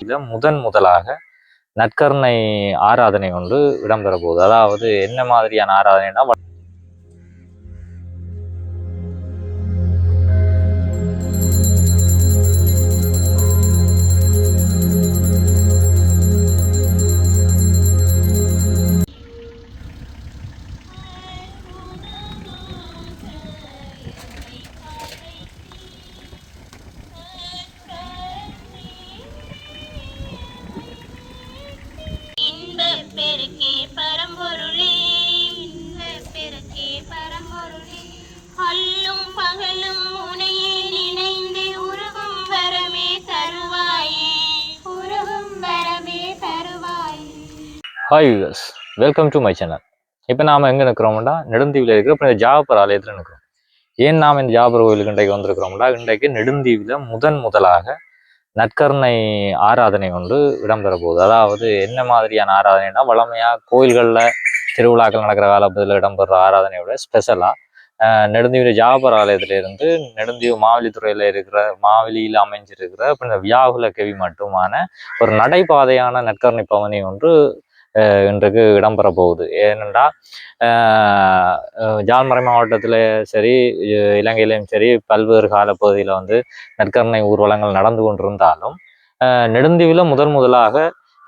இதில் முதன் முதலாக நற்கருணை ஆராதனை ஒன்று இடம்பெற போகுது அதாவது என்ன மாதிரியான ஆராதனைனா ஹாய் யூஸ் வெல்கம் டு மை சேனல் இப்போ நாம் எங்கே நிற்கிறோம்டா? நெடுந்தீவில் இருக்கிற இப்போ இந்த ஜாபர் ஆலயத்தில் நிற்கிறோம். ஏன் நாம் இந்த ஜாபர் கோயிலுக்கு இன்றைக்கு வந்திருக்கிறோம்டா? இன்றைக்கு நெடுந்தீவில் முதன் முதலாக நற்கருணை ஆராதனை ஒன்று இடம்பெற போகுது. அதாவது என்ன மாதிரியான ஆராதனைனா வழமையாக கோயில்களில் திருவிழாக்கள் நடக்கிற காலப்பதில் இடம்பெற ஆராதனையோட ஸ்பெஷலாக நெடுந்தீவில் ஜாபர் ஆலயத்திலிருந்து நெடுந்தீவு மாவலித்துறையில் இருக்கிற மாவலியில் அமைஞ்சிருக்கிற இப்போ இந்த வியாகுல கெவி மட்டுமான ஒரு நடைபாதையான நற்கருணை பவனி ஒன்று இன்றைக்கு இடம்பெற போகுது ஏனென்றால் ஜால்மறை மாவட்டத்தில் சரி இலங்கையிலையும் இலங்கையிலும் சரி பல்வேறு காலப்பகுதியில் வந்து நற்கருணை ஊர்வலங்கள் நடந்து கொண்டிருந்தாலும் அஹ் நெடுந்தீவில் முதன் முதலாக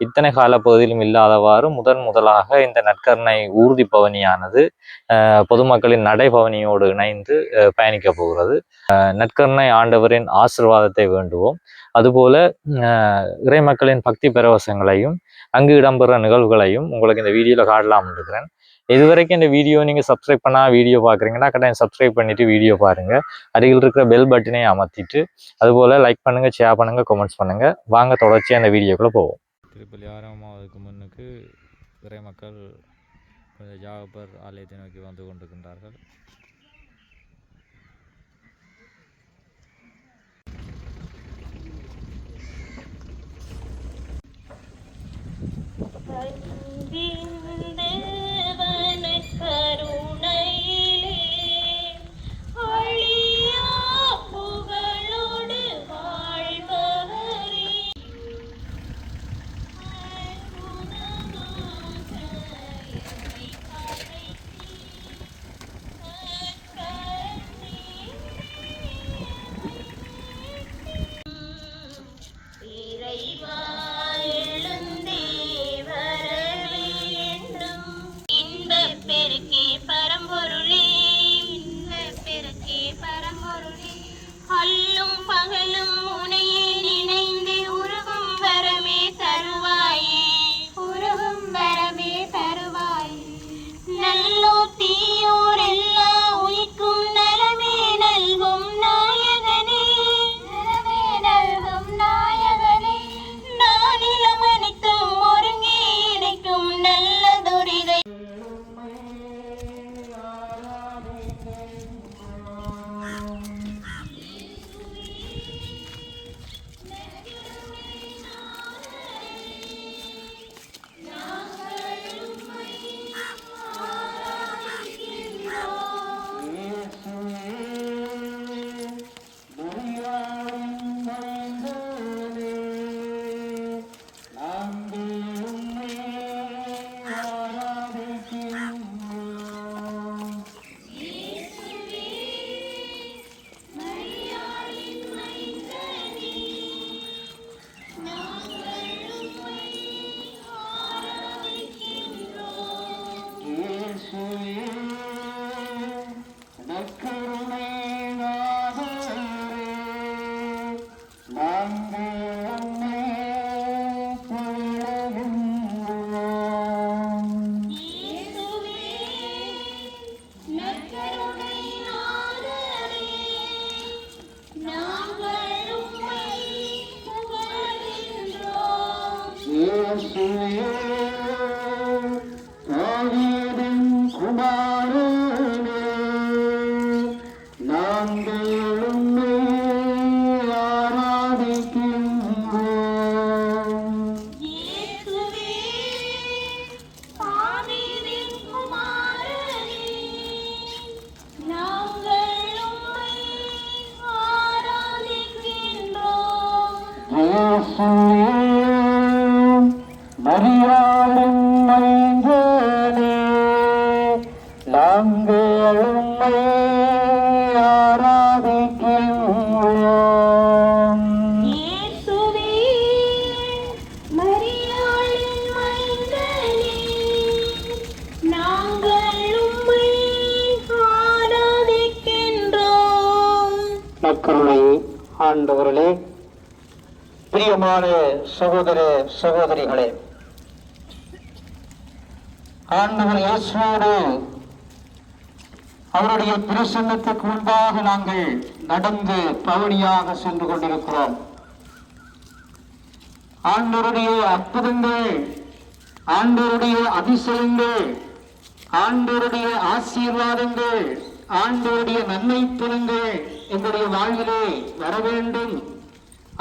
இத்தனை காலப்பகுதியிலும் இல்லாதவாறு முதன் முதலாக இந்த நற்கருணை ஊர்தி பவனியானது பொதுமக்களின் நடைபவனியோடு இணைந்து பயணிக்க போகிறது. நற்கருணை ஆண்டவரின் ஆசிர்வாதத்தை வேண்டுவோம். அதுபோல இறைமக்களின் பக்தி பரவசங்களையும் அங்கு இடம்பெற நிகழ்வுகளையும் உங்களுக்கு இந்த வீடியோவில் காட்டலாம் இருக்கிறேன். இதுவரைக்கும் இந்த வீடியோ நீங்கள் சப்ஸ்கிரைப் பண்ணால் வீடியோ பார்க்குறீங்கன்னா கட்டாயம் சப்ஸ்கிரைப் பண்ணிவிட்டு வீடியோ பாருங்கள் அருகில் இருக்கிற பெல் பட்டனை அமர்த்திட்டு அதுபோல் லைக் பண்ணுங்க ஷேர் பண்ணுங்கள் கமெண்ட்ஸ் பண்ணுங்க. வாங்க தொடர்ச்சியாக அந்த வீடியோக்குள்ளே போவோம். திருப்பலி ஆரம்பமாவதற்கு முன்னுக்கு இறை மக்கள் ஜாகப்பர் ஆலயத்தை நோக்கி வந்து கொண்டிருக்கின்றார்கள். அன்பிந்தவன Mm-hmm. மரியாளும் மைந்தனே நாங்கள் உம்மை ஆராதிக்கின்றோம். இயேசுவே மரியாளின் மைந்தனே நாங்கள் உம்மை ஆராதிக்கின்றோம். மக்களுடைய ஆண்டவர்களே பிரியமான சகோதர சகோதரிகளே ஆண்டவர் இயேசுவோடு அவருடைய பிரசன்னத்துக்கு முன்பாக நாங்கள் நடந்து பவனியாக சென்று கொண்டிருக்கிறோம். ஆண்டருடைய அற்புதங்கள் ஆண்டருடைய அதிசயங்கள் ஆண்டருடைய ஆசீர்வாதங்கள் ஆண்டவருடைய நன்மை பலன்கள் எங்களுடைய வாழ்விலே வர வேண்டும்.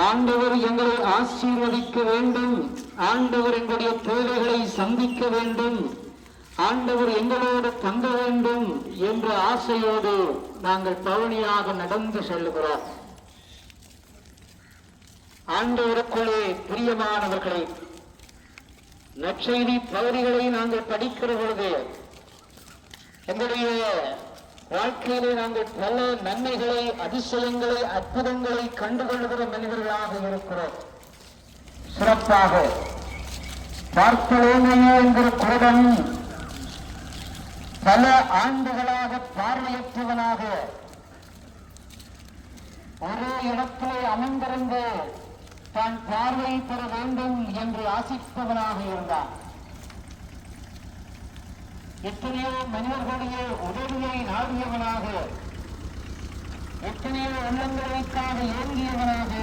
ஆண்டவர் எங்களை ஆசீர்வதிக்க வேண்டும். ஆண்டவர் எங்களுடைய தேவைகளை சந்திக்க வேண்டும். ஆண்டவர் எங்களோடு தங்க வேண்டும் என்ற ஆசையோடு நாங்கள் பவனியாக நடந்து செல்லுகிறோம். ஆண்டவருக்குள்ளே பிரியமானவர்களை நற்செய்தி பகுதிகளை நாங்கள் படிக்கிற பொழுது எங்களுடைய வாழ்க்கையிலே நாங்கள் பல நன்மைகளை அதிசயங்களை அற்புதங்களை கண்டுகொள்கிற மனிதர்களாக இருக்கிறோம். சிறப்பாக பார்த்தலேனையே என்கிற குருடன் பல ஆண்டுகளாக பார்வையற்றவனாக ஒரே இடத்திலே அமைந்திருந்து தான் பார்வை பெற வேண்டும் என்று ஆசிப்பவனாக இருந்தான். எத்தனையோ மனிதர்களுடைய உதவியை நாடியவனாக எத்தனையோ உள்ளங்களுக்காக ஏங்கியவனாக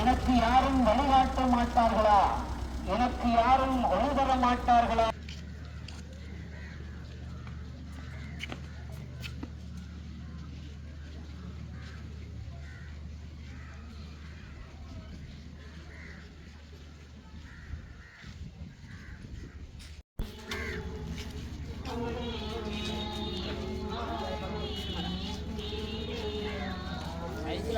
எனக்கு யாரும் வழிகாட்ட மாட்டார்களா? எனக்கு யாரும் ஒழுதர மாட்டார்களா?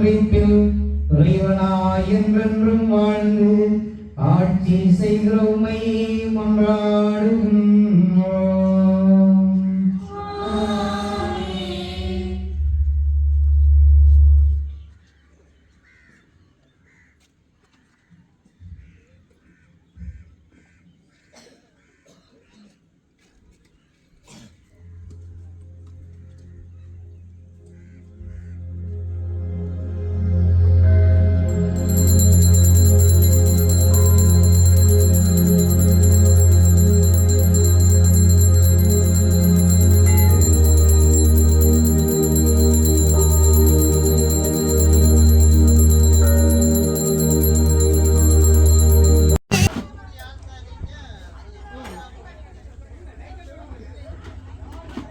ஒன்றிப்பில் இறைவனாய் என்றென்றும் வாழ்ந்து ஆட்சி செய்கிறோமை உமை